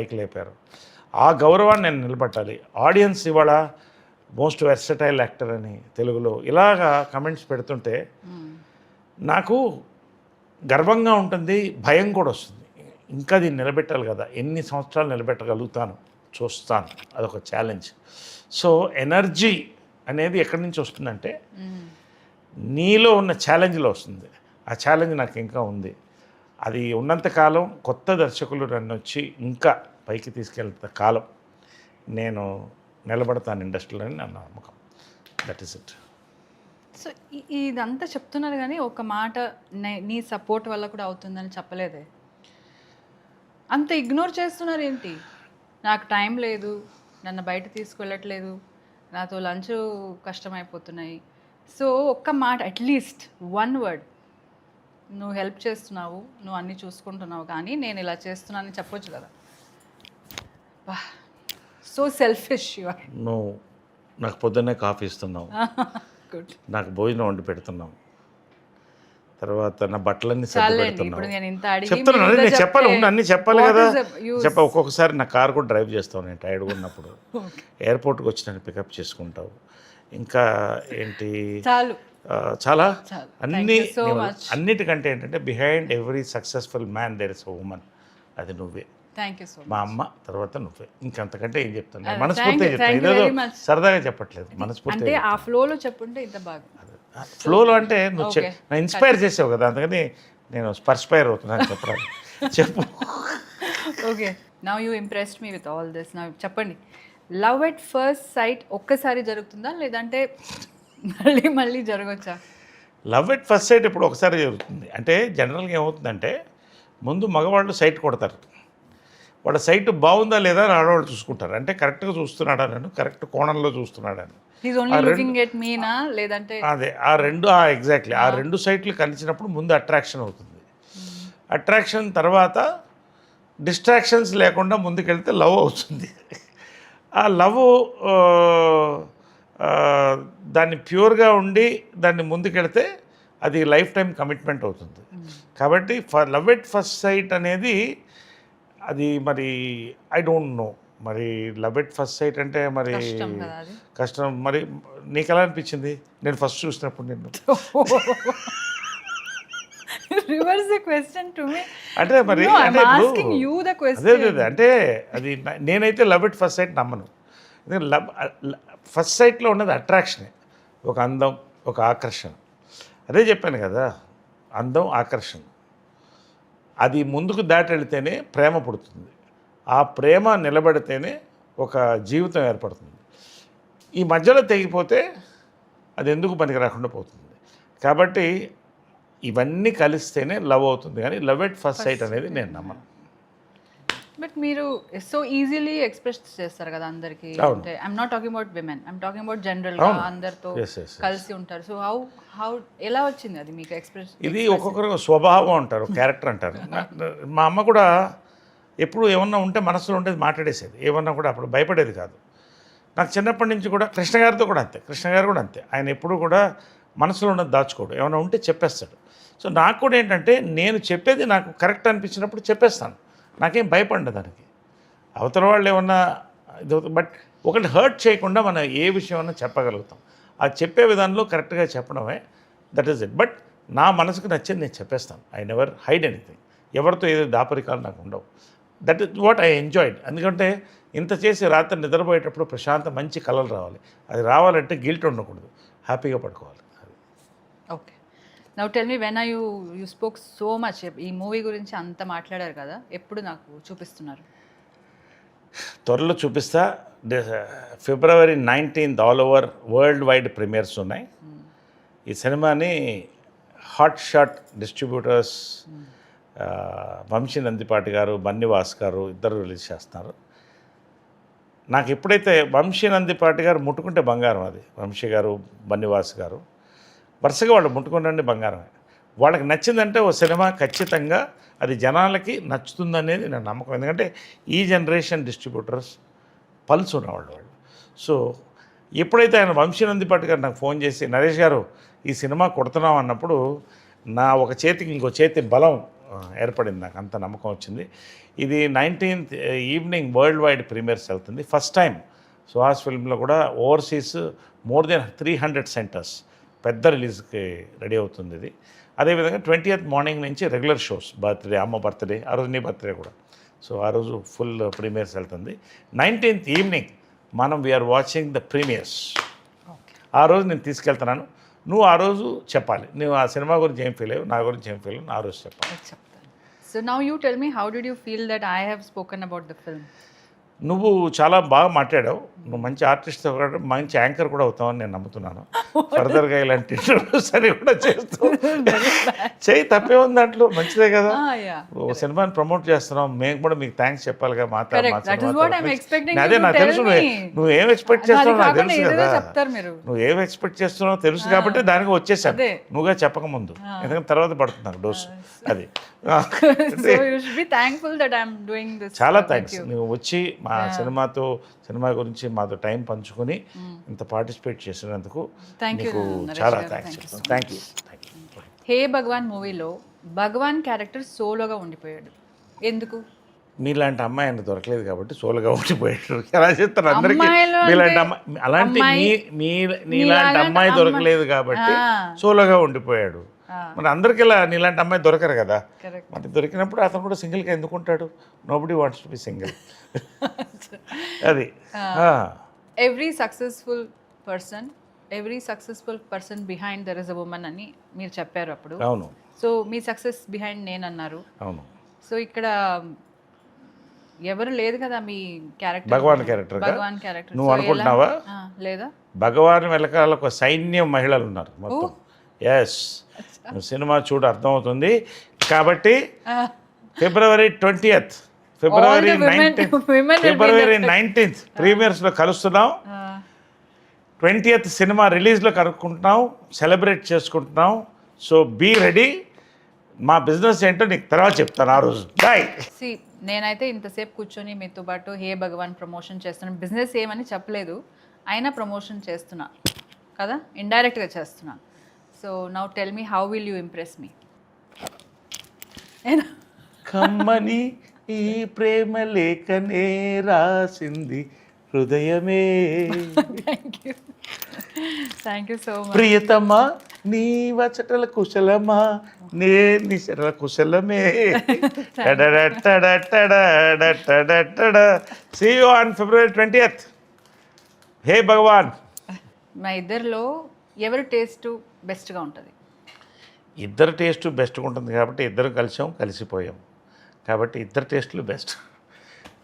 పైకి లేపారు. ఆ గౌరవాన్ని నేను నిలబెట్టాలి. ఆడియన్స్ ఇవాళ మోస్ట్ వెర్సటైల్ యాక్టర్ అని తెలుగులో ఇలాగా కమెంట్స్ పెడుతుంటే నాకు గర్వంగా ఉంటుంది భయం కూడా వస్తుంది. ఇంకా దీన్ని నిలబెట్టాలి కదా. ఎన్ని సంవత్సరాలు నిలబెట్టగలుగుతాను? చూస్తాను. అదొక ఛాలెంజ్ సో ఎనర్జీ అనేది ఎక్కడి నుంచి వస్తుందంటే నీలో ఉన్న ఛాలెంజ్లో వస్తుంది. ఆ ఛాలెంజ్ నాకు ఇంకా ఉంది. అది ఉన్నంతకాలం కొత్త దర్శకులు నన్ను వచ్చి ఇంకా పైకి తీసుకెళ్త కాలం. నేను నిలబడతాను ఇండస్ట్రీలో అని నా నమ్మకం. దట్ ఈస్ ఇట్ సో ఇదంతా చెప్తున్నారు కానీ ఒక మాట నీ సపోర్ట్ వల్ల కూడా అవుతుందని చెప్పలేదే. అంత ఇగ్నోర్ చేస్తున్నారు ఏంటి? నాకు టైం లేదు నన్ను బయట తీసుకెళ్ళట్లేదు నాతో లంచ్ కష్టమైపోతున్నాయి. సో ఒక్క మాట అట్లీస్ట్ వన్ వర్డ్ నువ్వు హెల్ప్ చేస్తున్నావు నువ్వు అన్నీ చూసుకుంటున్నావు కానీ నేను ఇలా చేస్తున్నానని చెప్పొచ్చు కదా. సో సెల్ఫిష్ నువ్వు నాకు పొద్దున్నే కాఫీ ఇస్తున్నావు. గుడ్ నాకు భోజనం వండి పెడుతున్నావు. తర్వాత నా బట్టలన్నీ చెప్తున్నాను నేను చెప్పాలి అన్నీ చెప్పాలి కదా? చెప్ప ఒక్కొక్కసారి నా కార్ కూడా డ్రైవ్ చేస్తావు నేను టైర్డ్గా ఉన్నప్పుడు. ఎయిర్పోర్ట్కి వచ్చి నన్ను పికప్ చేసుకుంటావు. ఇంకా ఏంటి? చాలు. అన్ని. అన్నిటికంటే ఏంటంటే behind every successful man there is woman అది నువ్వే. థ్యాంక్ యూ సో మా అమ్మ తర్వాత నువ్వే. ఇంకంతకంటే ఏం చెప్తాను? మనస్ఫూర్తిగా you, చెప్తాను. సరదాగా చెప్పట్లేదు అంటే మనస్ఫూర్తిగా ఆ ఫ్లోలో చెప్పుంటే ఇంత బాగా. ఫ్లోలో అంటే నువ్వు. నా ఇన్స్పైర్ చేసావు కదా అందుకని నేను స్పర్స్పైర్ అవుతున్నాను చెప్పరాదు చెప్పు. Okay now you impressed me with all this నా చెప్పండి. లవ్ ఎట్ ఫస్ట్ సైట్ ఒక్కసారి జరుగుతుందా? లేదంటే మళ్ళీ మళ్ళీ జరగచ్చా? లవ్ ఎట్ ఫస్ట్ సైట్ ఇప్పుడు ఒకసారి జరుగుతుంది. అంటే జనరల్గా ఏమవుతుందంటే ముందు మగవాళ్ళు సైట్ కొడతారు. వాళ్ళ సైట్ బాగుందా లేదా అని ఆడవాళ్ళు చూసుకుంటారు. అంటే కరెక్ట్గా చూస్తున్నాడా నన్ను? కరెక్ట్ కోణంలో చూస్తున్నాడని లేదంటే అదే ఆ రెండు ఆ ఎగ్జాక్ట్లీ ఆ రెండు సైట్లు కలిసినప్పుడు ముందు అట్రాక్షన్ అవుతుంది. అట్రాక్షన్ తర్వాత డిస్ట్రాక్షన్స్ లేకుండా ముందుకెళ్తే లవ్ అవుతుంది. ఆ లవ్ దాన్ని ప్యూర్గా ఉండి దాన్ని ముందుకెళ్తే అది లైఫ్ టైం కమిట్మెంట్ అవుతుంది. కాబట్టి లవ్ ఎట్ ఫస్ట్ సైట్ అనేది అది మరి ఐ డోంట్ నో. మరి లవ్ ఎట్ ఫస్ట్ సైట్ అంటే మరి కష్టం మరి నీకు ఎలా అనిపించింది? నేను ఫస్ట్ చూసినప్పుడు నిన్ను. Reverse the question to me అంటే మరి అంటే అదే. అంటే అది నేనైతే లవ్ ఇట్ ఫస్ట్ సైట్ నమ్మను. లవ్ ఫస్ట్ సైట్లో ఉన్నది అట్రాక్షనే. ఒక అందం ఒక ఆకర్షణ. అదే చెప్పాను కదా అందం ఆకర్షణ. అది ముందుకు దాటి వెళితేనే ప్రేమ పుడుతుంది. ఆ ప్రేమ నిలబడితేనే ఒక జీవితం ఏర్పడుతుంది. ఈ మధ్యలో తెగిపోతే అది ఎందుకు పనికి రాకుండా పోతుంది? కాబట్టి ఇవన్నీ కలిస్తేనే లవ్ అవుతుంది. కానీ లవ్ ఎట్ ఫస్ట్ సైట్ అనేది నేను నమ్మను. బట్ మీరు సో ఈజీలీ ఎక్స్ప్రెస్ చేస్తారు కదా అందరికి. అంటే I'm not talking about women I'm talking about జనరల్గా. అందరితో. కలిసి ఉంటారు. సో హౌ హౌ ఎలా వచ్చింది అది మీకు ఎక్స్ప్రెస్ ఇది ఒక్కొక్కరు స్వభావం అంటారు క్యారెక్టర్ అంటారు. మా అమ్మ కూడా ఎప్పుడు ఏమన్నా ఉంటే మనసులో ఉండేది మాట్లాడేసేది. ఏమన్నా కూడా అప్పుడు భయపడేది కాదు. నాకు చిన్నప్పటి నుంచి కూడా కృష్ణ గారితో కూడా అంతే కృష్ణ గారు కూడా అంతే. ఆయన ఎప్పుడు కూడా మనసులో ఉన్నది దాచుకోడు. ఏమైనా ఉంటే చెప్పేస్తాడు. సో నాకు కూడా ఏంటంటే నేను చెప్పేది నాకు కరెక్ట్ అనిపించినప్పుడు చెప్పేస్తాను. నాకేం భయపడ్డ దానికి. అవతల వాళ్ళు ఏమన్నా ఇది బట్ ఒకటి హర్ట్ చేయకుండా మనం ఏ విషయం చెప్పగలుగుతాం. ఆ చెప్పే విధానంలో కరెక్ట్గా చెప్పడమే దట్ ఈస్ ఇట్. బట్ నా మనసుకు నచ్చింది నేను చెప్పేస్తాను. I never hide anything. ఎవరితో ఏదో దాపరికాలు నాకు ఉండవు. That is what I enjoyed. ఎందుకంటే ఇంత చేసి రాత్రి నిద్రపోయేటప్పుడు ప్రశాంత మంచి కళలు రావాలి. అది రావాలంటే గిల్ట్ ఉండకూడదు. హ్యాపీగా పడుకోవాలి. అది okay. Now tell me when I you you spoke so much ఈ మూవీ గురించి అంత మాట్లాడారు కదా ఎప్పుడు నాకు చూపిస్తున్నారు? త్వరలో చూపిస్తా. February nineteenth all over world wide premieres ఉన్నాయి. ఈ సినిమాని hot shot distributors Vamshi Nandipati garu Bunny Vas garu ఇద్దరు రిలీజ్ చేస్తున్నారు. నాకు ఎప్పుడైతే వంశీ నందిపాటి గారు ముట్టుకుంటే బంగారం అది వంశీ గారు బన్నివాస్ గారు. వరుసగా వాళ్ళు ముట్టుకుండండి బంగారమే. వాళ్ళకి నచ్చిందంటే ఓ సినిమా ఖచ్చితంగా అది జనాలకి నచ్చుతుందనేది నా నమ్మకం. ఎందుకంటే ఈ జనరేషన్ డిస్ట్రిబ్యూటర్స్ పల్స్ ఉన్నవాళ్ళు వాళ్ళు. సో ఎప్పుడైతే ఆయన వంశీనందిపాటి గారు నాకు ఫోన్ చేసి నరేష్ గారు ఈ సినిమా కొడుతున్నాం అన్నప్పుడు నా ఒక చేతికి ఇంకో చేతి బలం ఏర్పడింది. నాకు అంత నమ్మకం వచ్చింది. ఇది nineteenth evening world wide premieres వెళ్తుంది. ఫస్ట్ టైం సుహాస్ ఫిల్మ్లో కూడా overseas more than three hundred centres పెద్ద రిలీజ్కి రెడీ అవుతుంది ఇది. అదేవిధంగా ట్వంటీ మార్నింగ్ నుంచి రెగ్యులర్ షోస్ బర్త్డే అమ్మ బర్త్డే ఆ రోజు నీ బర్త్డే కూడా. సో ఆ రోజు ఫుల్ ప్రీమియర్స్ వెళ్తుంది. నైన్టీన్త్ ఈవినింగ్ మనం వీఆర్ వాచింగ్ ద ప్రీమియర్స్ ఆ రోజు నేను తీసుకెళ్తున్నాను. నువ్వు ఆ రోజు చెప్పాలి. నువ్వు ఆ సినిమా గురించి ఏం ఫీల్ అయ్యావు? నా గురించి ఏం ఫీల్ అయ్యావు? ఆ రోజు చెప్పాలి. చెప్తాను. So now you tell me how did you feel that I have spoken about the film నువ్వు చాలా బాగా మాట్లాడావు. నువ్వు మంచి ఆర్టిస్ట్ మంచి యాంకర్ కూడా అవుతావని నేను నమ్ముతున్నాను. ఫర్దర్గా ఇలాంటి ఇంటర్వ్యూస్ అని కూడా చేస్తూ చేయి తప్పే ఉంది దాంట్లో మంచిదే కదా. సినిమాని ప్రమోట్ చేస్తున్నాం మేము కూడా మీకు థ్యాంక్స్ చెప్పాలిగా మా త- Correct. మా That is cinema what I'm తరఫున. expecting అదే నాకు తెలుసు. నువ్వు- ఏం ఎక్స్పెక్ట్ చేస్తున్నావు నాకు తెలుసు కదా. నువ్వు ఏం ఎక్స్పెక్ట్ చేస్తున్నావు తెలుసు కాబట్టి దానికి వచ్చేసాను. నువ్వుగా చెప్పకముందు ఎందుకంటే తర్వాత పడుతుంది నాకు డోస్ అది. చాలా థ్యాంక్స్ నువ్వు వచ్చి మా సినిమాతో సినిమా గురించి మాతో టైం పంచుకొని ఇంత పార్టిసిపేట్ చేసినందుకు చాలా. Thanks thank you hey Bhagavan మూవీలో భగవాన్ క్యారెక్టర్ సోలోగా ఉండిపోయాడు. ఎందుకు? మీలాంటి అమ్మాయి ఆయన దొరకలేదు కాబట్టి సోలుగా ఉండిపోయాడు. ఎలా చెప్తారు అందరికీ? మీలాంటి అమ్మాయి అలాంటి మీ అమ్మాయి- మీ నీలాంటి నీలాంటి అమ్మాయి దొరకలేదు కాబట్టి. సోలోగా ఉండిపోయాడు. మరి అందరికీ ఇలా నీలాంటి అమ్మాయి దొరకరు కదా? మరి దొరికినప్పుడు అతను కూడా సింగిల్గా ఎందుకు ఉంటాడు nobody wants to be single అది. Every successful person every successful person behind there is a woman అని మీరు చెప్పారు అప్పుడు. అవును. సో మీ సక్సెస్ బిహైండ్ నేను అన్నారు అవును. సో ఇక్కడ ఎవరు లేదు కదా మీ క్యారెక్టర్ భగవాన్గా? భగవాన్ క్యారెక్టర్ నువ్వు అనుకుంటున్నావా? లేదా? భగవాన్ వెనకాల ఒక సైన్యం మహిళలు ఉన్నారు మొత్తం. ఎస్ సినిమా చూడు అర్థమవుతుంది. కాబట్టి February twentieth February nineteenth February nineteenth ప్రీమియర్స్లో కలుస్తున్నాం. ట్వంటీయత్ సినిమా రిలీజ్లో కనుక్కుంటున్నాం సెలబ్రేట్ చేసుకుంటున్నాం. So be ready. మా బిజినెస్ ఏంటో నీకు తర్వాత చెప్తాను ఆ రోజు. బాయ్. సి నేనైతే ఇంతసేపు కూర్చొని మీతో పాటు హే భగవాన్ ప్రమోషన్ చేస్తున్నాను. బిజినెస్ ఏమని చెప్పలేదు అయినా ప్రమోషన్ చేస్తున్నా. కదా? ఇండైరెక్ట్గా చేస్తున్నా. So now tell me how will you impress me కమ్మని ఈ ప్రేమ లేఖనే రాసింది హృదయమే. థ్యాంక్ యూ సో మచ్ ప్రియతమా నీ వచటల కుశలమా? నే నిశల కుశలమే. See you on February twenty hey Bhagavan మా ఇద్దరిలో ఎవరి టేస్ట్ బెస్ట్గా ఉంటుంది. ఇద్దరు టేస్ట్ బెస్ట్గా ఉంటుంది కాబట్టి ఇద్దరు కలిసాం కలిసిపోయాం. కాబట్టి ఇద్దరు టేస్ట్లు best.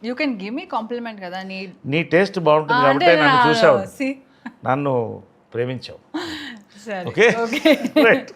You can give me compliment కదా నీ నీ టేస్ట్ బాగుంటుంది కాబట్టి నన్ను చూసావు? నన్ను ప్రేమించావు. సరే ఓకే? ఓకే. రైట్